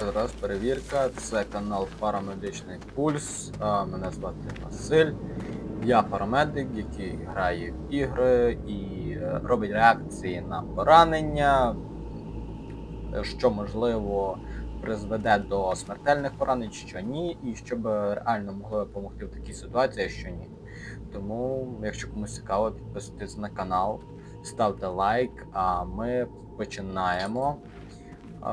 Раз, перевірка. Це канал Парамедичний Пульс. Мене звати Василь. Я парамедик, який грає в ігри і е, робить реакції на поранення, що можливо призведе до смертельних поранень, що ні, і щоб реально могли допомогти в такій ситуації, що ні. Тому, якщо комусь цікаво, підписуйтесь на канал, ставте лайк, а ми починаємо.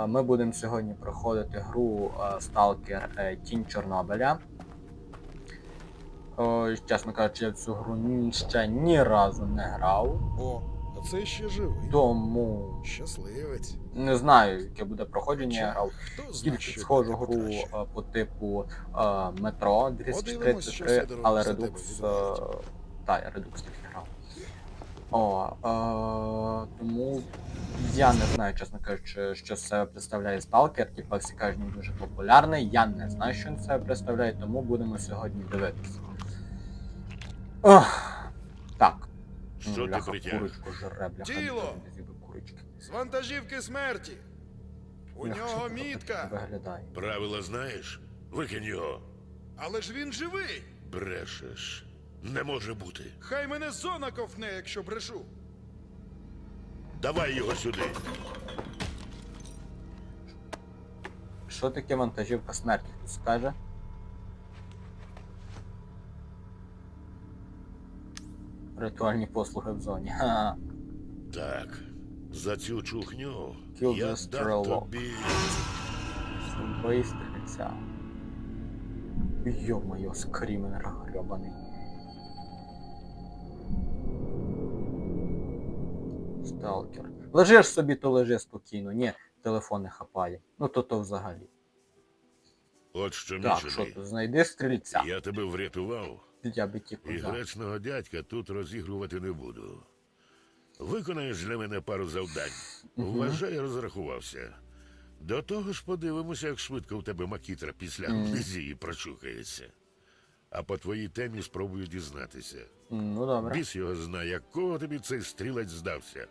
Ми будемо сьогодні проходити гру Stalker е, Тінь Чорнобиля. О, чесно кажучи, я в цю гру ще ні разу не грав, О, а це ще живий. тому Щасливець. не знаю, яке буде проходження. Я грав тільки схожу гру краще. по типу метро Подивимось, 233, але Redux. Е, та, Redux тільки. О, е, тому я не знаю, чесно кажучи, що з себе представляє Stalker, типа всі кажуть, він дуже популярний. Я не знаю, що він себе представляє, тому будемо сьогодні дивитися. Ох, так. Що ти Бляха, притяг? Курочку жре, бляха, Тіло! курочки. З вантажівки смерті. У Бляха, що нього це мітка. Виглядає. Правила знаєш? Викинь його. Але ж він живий. Брешеш. Не може бути. Хай мене зона ковне, якщо брешу. Давай його сюди. Що таке вантажівка смерті? Хтось скаже? Ритуальні послуги в зоні. Ха. Так. За цю чухню Kill я the дам тобі. Вистрілиться. Йо-моє, скріменер грьобаний. Сталкер. Лежиш собі, то лежи спокійно. Ні, телефон не хапає. Ну то то взагалі. От що Так, що мічений. знайди стрільця. Я тебе врятував, Я би ті і гречного дядька тут розігрувати не буду. Виконаєш для мене пару завдань. Вважай, розрахувався. До того ж подивимося, як швидко в тебе макітра після амнезії прочухається. А по твоїй темі спробую дізнатися. Ну добре. Біс його знає, якого тобі цей стрілець здався.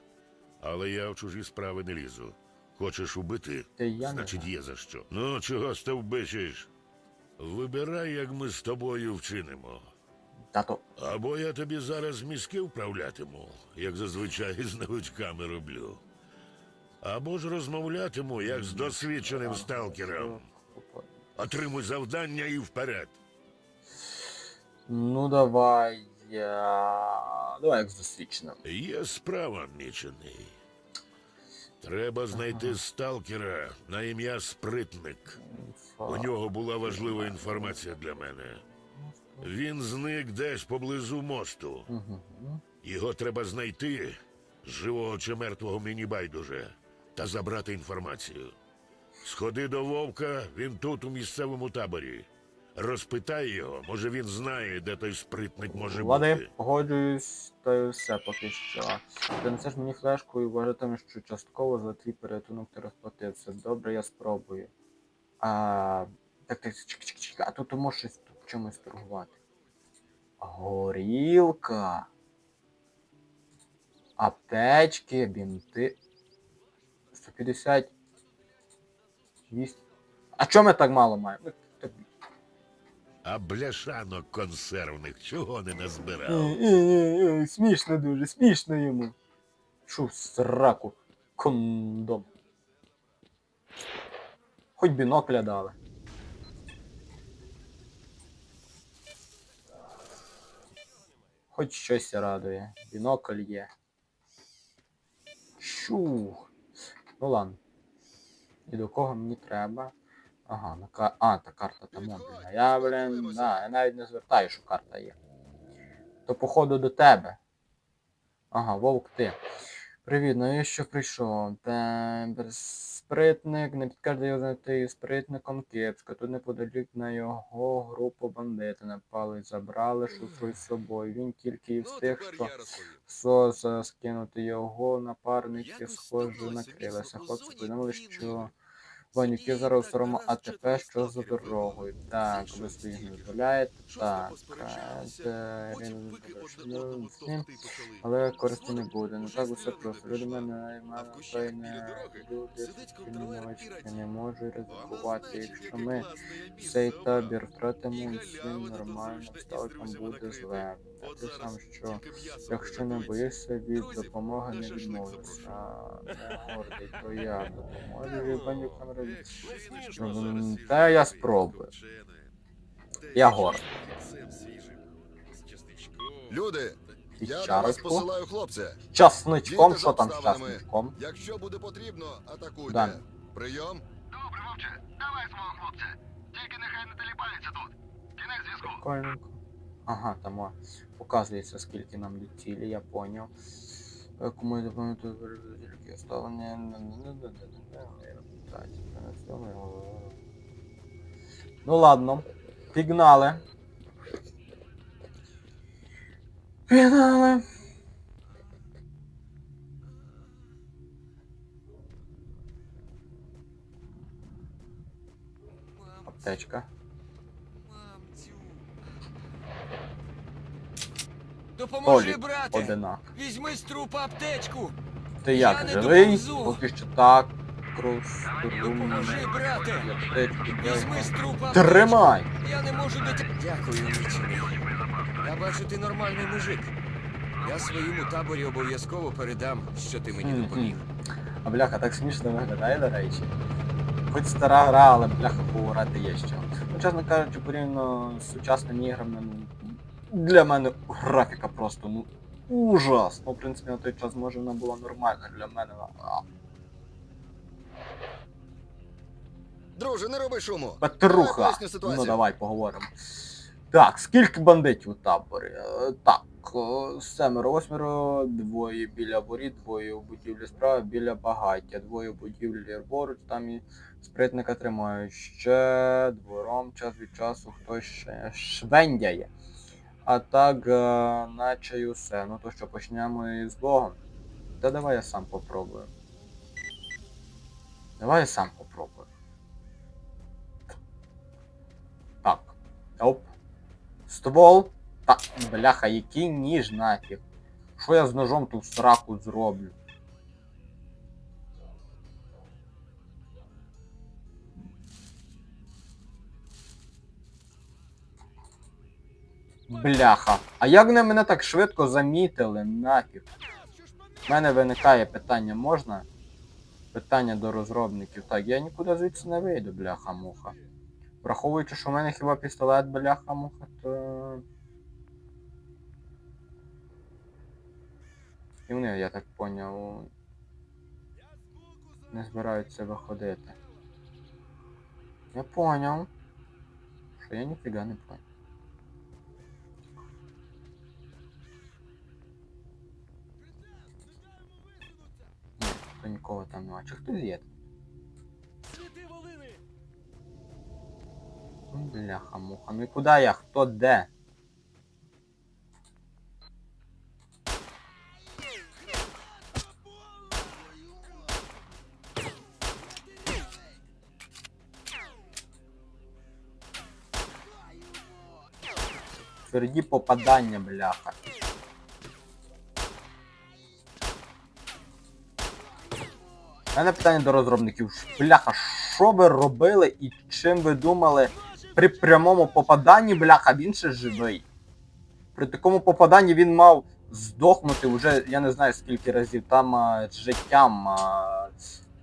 Але я в чужі справи не лізу. Хочеш убити? Та я не Значить, знаю. є за що. Ну, чого стовбичиш? Вибирай, як ми з тобою вчинимо. Тато. Або я тобі зараз мізки вправлятиму, як зазвичай з новичками роблю. Або ж розмовлятиму, як з досвідченим сталкером. Отримуй завдання і вперед. Ну давай. Я... Давай як з. Є справа, мічений. Треба знайти сталкера на ім'я Спритник. У нього була важлива інформація для мене. Він зник десь поблизу мосту. Його треба знайти, живого чи мертвого мені байдуже, та забрати інформацію. Сходи до вовка, він тут у місцевому таборі. Розпитай його, може він знає, де той спритник може Ладно, бути. погоджуюсь, та й все поки що. Принесеш мені флешку і вважатимеш, що частково за твій порятунок ти розплатився. Добре, я спробую. А. Так, так, чек, чек, чек, а тут ти можеш щось тут чимось торгувати. Горілка. Аптечки, бінти. 150. 200. А чому ми так мало маємо? А бляшанок консервних чого не назбирав? Смішно дуже, смішно йому. Шу сраку. Кондом. Хоч бінокля дали. Хоч щось радує. Бінокль є. Щух. Ну ладно. І до кого мені треба? Ага, на кар... А, та карта там мобільна. Я, блін, да, я навіть не звертаю, що карта є. То походу до тебе. Ага, вовк ти. Привіт, ну і що прийшов? Та, спритник, не підкажете його знайти спритником кепсько. Тут неподалік на його групу бандити напали забрали шуфру з собою. Він тільки і Ну, встиг, тепер що я. Соса скинути його напарники схоже накрилися. Хлопці подумали, і що Банюки зараз соромо АТП, що за дорогою. Так, ви своїх не дозволяєте. Так, е, ну. Але користі не буде. Не так усе просто. Люди мене не люди не можуть ризикувати. Якщо ми цей табір втратимо усім нормально, ставкам буде зле. Ти сам що? Якщо не боїшся від допомоги, не відмовишся. Гордий, то я допоможу Та я спробую. Я гордий. Люди, І я до вас посилаю хлопця. Часничком, що там з часничком? Якщо буде потрібно, атакуйте. Да. Прийом. Добре, вовче, давай свого хлопця. Тільки нехай не теліпається тут. Кінець зв'язку. Прикольненько. Ага, там о, показується, скільки нам цілі, я поняв. Е, Кому я допомогу тільки ставлення. Ну ладно. Пігнали. Пігнали. Аптечка. Допоможи, брате! одинак. Візьми з трупа аптечку! Ти Я як, не живий? Поки що так. Крус, Допоможи, брате! Візьми з трупа! Тримай! Я не можу дотя... Дякую, Мічений. Я бачу, ти нормальний мужик. Я своєму таборі обов'язково передам, що ти мені допоміг. А бляха так смішно виглядає, до речі. Хоч стара гра, але бляха пограти є що. Ну, чесно кажучи, порівняно з сучасними іграми, ну, для мене графіка просто, ну, ужас. Ну, в принципі, на той час може вона була нормальна для мене. А, Друже, не роби шуму. Петруха! Ну давай поговоримо. Так, скільки бандитів у таборі? Е, Так, семеро, восьмеро, двоє біля воріт, двоє у будівлі справа, біля багаття, двоє у будівлі поруч, там і спритника тримають. Ще двором час від часу хтось ще швендяє. А так, е, наче й усе. Ну то що, почнемо із Богом. Та давай я сам попробую. Давай я сам попробую. Так. Оп. Ствол. Та, бляха, який ніж нафіг. Що я з ножом тут сраку зроблю? Бляха. А як вони мене так швидко замітили, нафіг? У мене виникає питання, можна? Питання до розробників. Так, я нікуди звідси не вийду, бляха-муха. Враховуючи, що в мене хіба пістолет бляха-муха, то. І вони, я так поняв, не збираються виходити. Я поняв. Що я ніфіга не поняв. Ні, нікого там нема. Чи хтось є? Ну, Бляха-муха, ну і куди я? Хто де? Тверді попадання, бляха. Мене питання до розробників. Бляха, що ви робили і чим ви думали при прямому попаданні, бляха, він ще живий. При такому попаданні він мав здохнути вже, я не знаю скільки разів, там а, з життям а,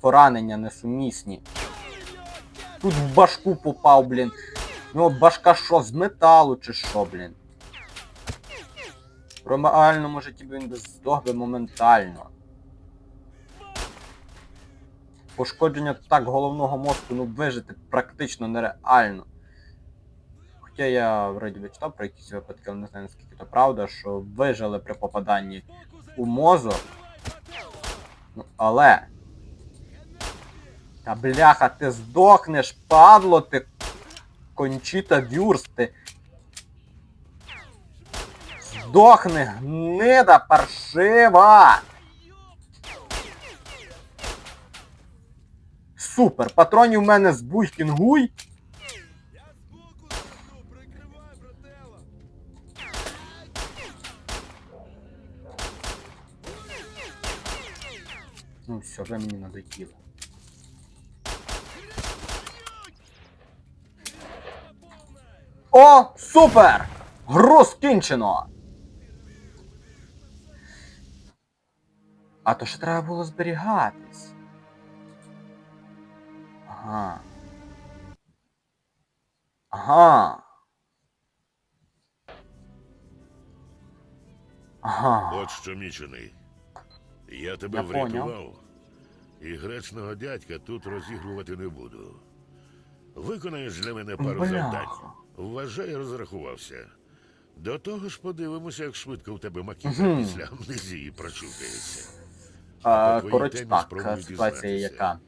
поранення несумісні. Тут в башку попав, блін. Ну башка що, з металу чи що, блін? В реальному житті б він здох би моментально. Пошкодження так головного мозку, ну вижити практично нереально. Хоча я вроді би читав про якісь випадки, але не знаю наскільки то правда, що вижили при попаданні у мозок. Ну, але. Та бляха, ти здохнеш, падло, ти кончіта вюрст, ти. Здохни, гнида паршива! супер! Патронів в мене з буйкінгуй. Ну все, ви мені надоїли. О, супер! Гру скінчено! А то ще треба було зберігатись. Ага. Ага. Ага. От що мічений. Я тебе Я врятував. І гречного дядька тут розігрувати не буду. Виконаєш для мене пару Бляха. завдань. Вважай, розрахувався. До того ж подивимося, як швидко в тебе макіта Мгм. після амнезії прочухається. А, по коротше так, ситуація дізнатися. яка.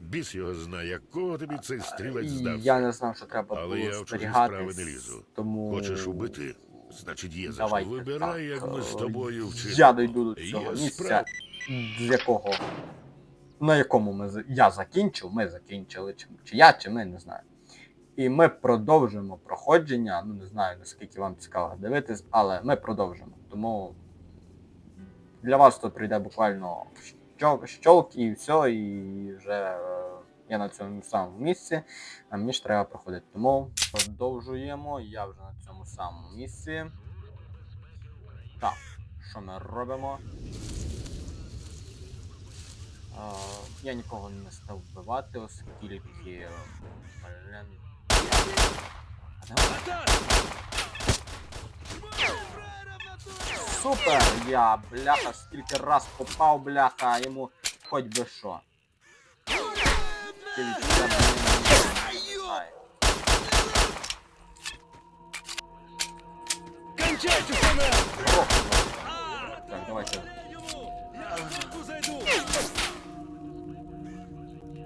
Біс його знає, якого тобі цей стрілець здався. Я не знав, що треба Але було я в чужі справи не лізу. тому... Хочеш убити? Значить, є за що. Давайте Вибирай, так, як ми з е, тобою вчимо. Я дойду до Є цього місця, справа. з якого... На якому ми, з- я закінчив, ми закінчили, чи, чи я, чи ми, не знаю. І ми продовжимо проходження. Ну, не знаю, наскільки вам цікаво дивитись, але ми продовжимо. Тому для вас то прийде буквально щол- щолк і все, і вже е, я на цьому самому місці, а мені ж треба проходити. Тому продовжуємо. Я вже на цьому самому місці. Так, що ми робимо? Е, я нікого не став вбивати, оскільки. А де Супер! Я, бляха, скільки раз попав, бляха, а йому хоч би що. Кончайте, Так, давайте.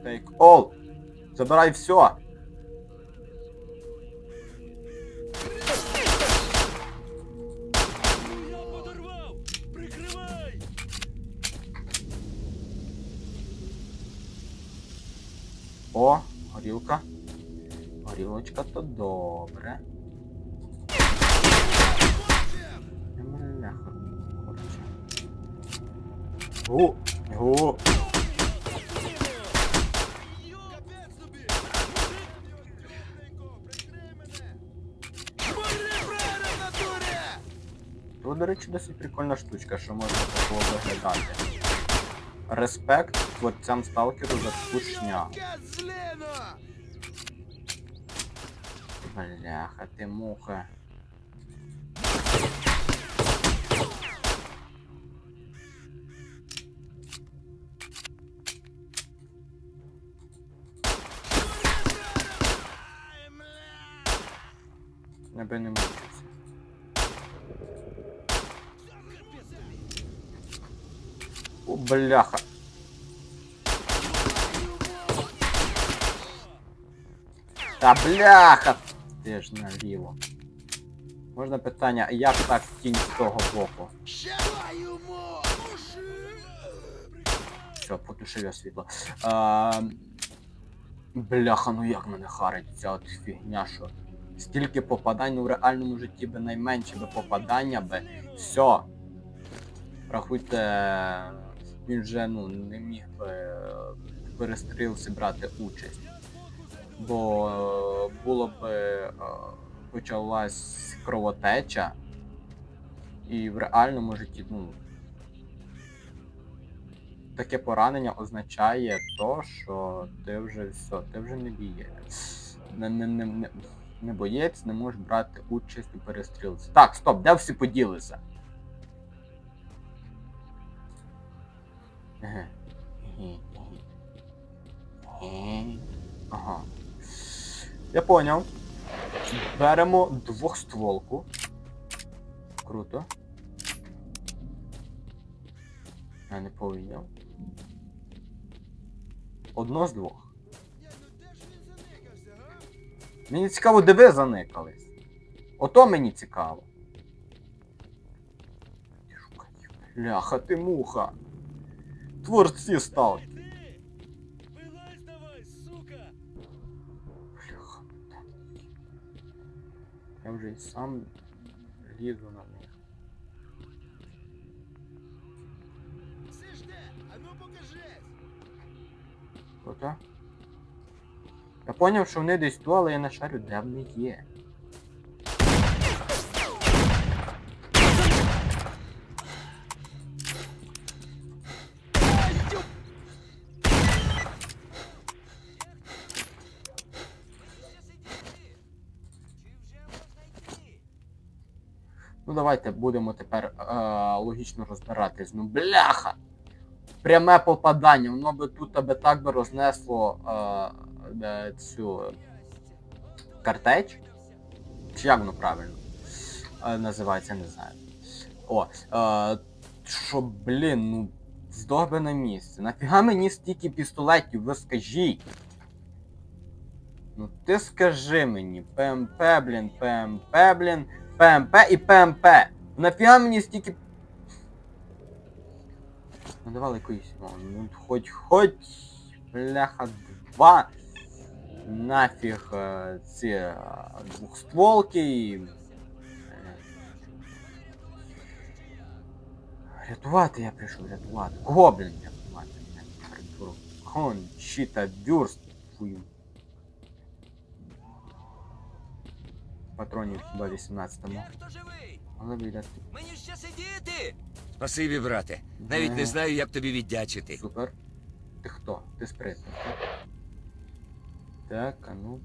Take all. Забирай все. О, горілка. Горілочка то добре. Бляха, коротше. Гу. Тут, до речі, досить прикольна штучка, що можна такого виглядати. Респект творцям сталкеру за шнягу. Бляха, ти муха. Я би не мучився. Бляха. Та бляха! Ти ж наліво. Можна питання, як так тінь з того боку? Все, потушив я світло. А, бляха, ну як мене харить ця от фігня, що стільки попадань, в реальному житті би найменше би попадання би. Все. Рахуйте, він вже ну, не міг би е, в перестрілці брати участь. Бо е, було б е, почалась кровотеча, і в реальному житті, ну. Таке поранення означає то, що ти вже все, ти вже не бієць. Не, не, не, не, не боєць, не можеш брати участь у перестрілці. Так, стоп, де всі поділися? Еге. Ага. Я поняв. Беремо двохстволку. Круто. Я не повіяв. Одно з двох. Мені цікаво, де ви заникались. Ото мені цікаво. Ляха, ти муха творці стали. Я уже и сам лізу на них. Кота? Я поняв, що вони десь ту, але я не шарю, де вони є. Давайте будемо тепер е, логічно розбиратись. Ну бляха! Пряме попадання, воно би тут аби так би рознесло е, е, цю картеч. Чи як воно правильно е, називається, не знаю. О, е, що, блін, ну, здох би на місці. Нафіга мені стільки пістолетів, ви скажіть. Ну ти скажи мені, ПМП, блін, ПМП, блін, ПМП і ПМП. Нафіга мені стільки. Ну давай якоїсь, ну, хоч, хоч, бляха, два. Нафіг е, ці е, двохстволки блядь. Рятувати я прийшов, рятувати. Кого, блін, рятувати? щита, дюрст, твою. Патронів хіба 18-му. Є хто живий? Але біля Мені ще сидіти. Спасибі, брате. Навіть не знаю, як тобі віддячити. Супер. Ти хто? Ти спритний, так? Так, а ну.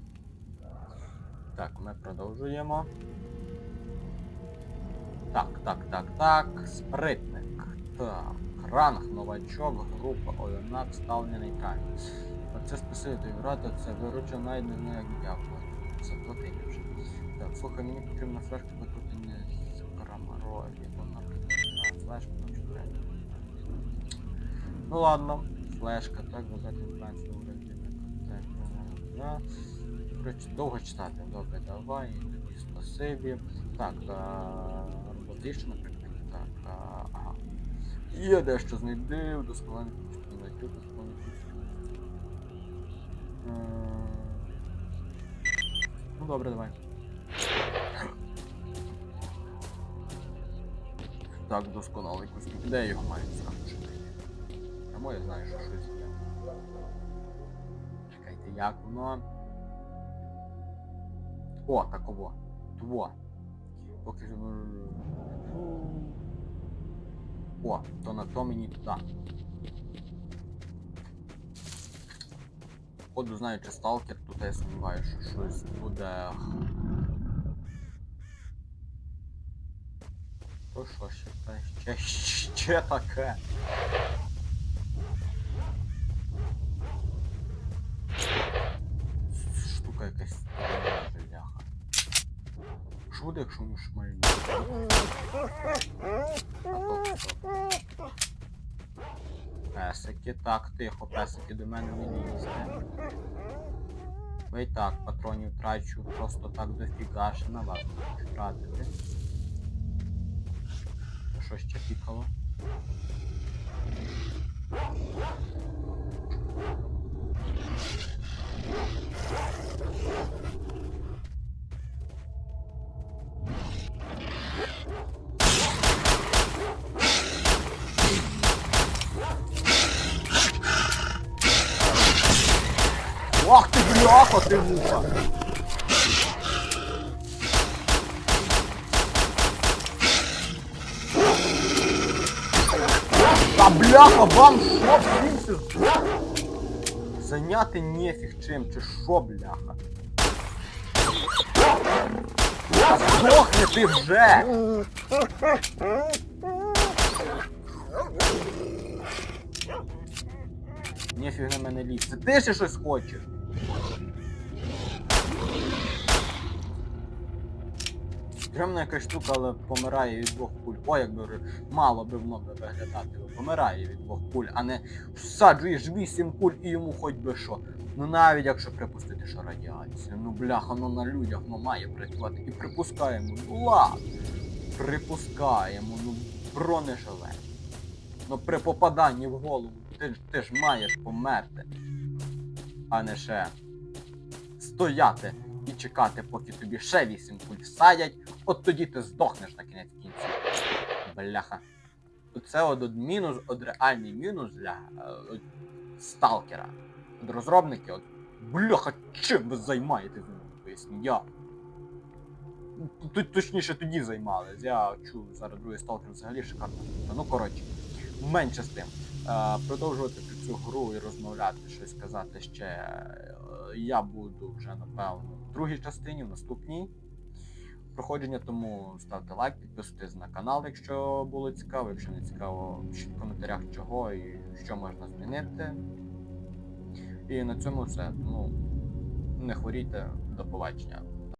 Так, ми продовжуємо. Так, так, так, так. Спритник. Так. Ранг, новачок, група, одинак, ставлення нейтральний. Оце спасити грати, це вируча навіть не знаю, як дякувати. Заплатити вже. Так, слухай, мені потрібна флешка, не з крамарові. Вона прикольна. Флешка, чого. Ну ладно, флешка, так, задати інформацію Так, да. Коротше, довго читати. Добре, давай, тоді спасибі. Так, роботище, наприклад, так, а, ага. Є дещо знайди, вдосконалення знайти, вдосконалення Ну добре, давай. Так, досконалий костюм. Де його мають скажу? Тому я знаю, що щось є. Чекайте, як воно. О, таково. Тво. Поки. О, то на то мені туди. Походу, знаючи сталкер, тут я сумніваюся, що щось буде. То що ще та ще, ще таке? Штука якась бляха. Що буде, якщо ми шмальні? Песики, так, тихо, песики до мене не лізьте. Ви так, патронів трачу просто так дофіга, ще на вас хочу тратити. Що ще пікало? Бляха, ти муха! Та бляха, вам що, принцип? Зайняти нефіг чим, чи що, бляха? Та Здохни ти вже! Нефіг на мене лізти. Ти ще щось хочеш? Стрімна якась штука, але помирає від двох пуль. О, як би мало би воно би виглядати. Помирає від двох пуль, а не всаджуєш вісім пуль і йому хоч би що. Ну навіть якщо припустити, що радіація. Ну бляха, ну на людях ну має працювати. І припускаємо. Ну ладно. Припускаємо, ну бронежилет. Ну при попаданні в голову ти ти ж маєш померти. А не ще стояти і чекати, поки тобі ще 8 куль всадять, от тоді ти здохнеш на кінець кінця. Бляха. Це от, от мінус, от реальний мінус для е, от сталкера. От розробники, от бляха, чим ви займаєтесь? Поясню, я. Тут точніше тоді займались. Я чув зараз другий сталкер взагалі шикарно. Ну коротше, менше з тим. Е, продовжувати про цю гру і розмовляти, щось казати ще. е, Я буду вже напевно в другій частині, в наступній проходження, тому ставте лайк, підписуйтесь на канал, якщо було цікаво. Якщо не цікаво, пишіть в коментарях чого і що можна змінити. І на цьому все. Ну, не хворійте, до побачення.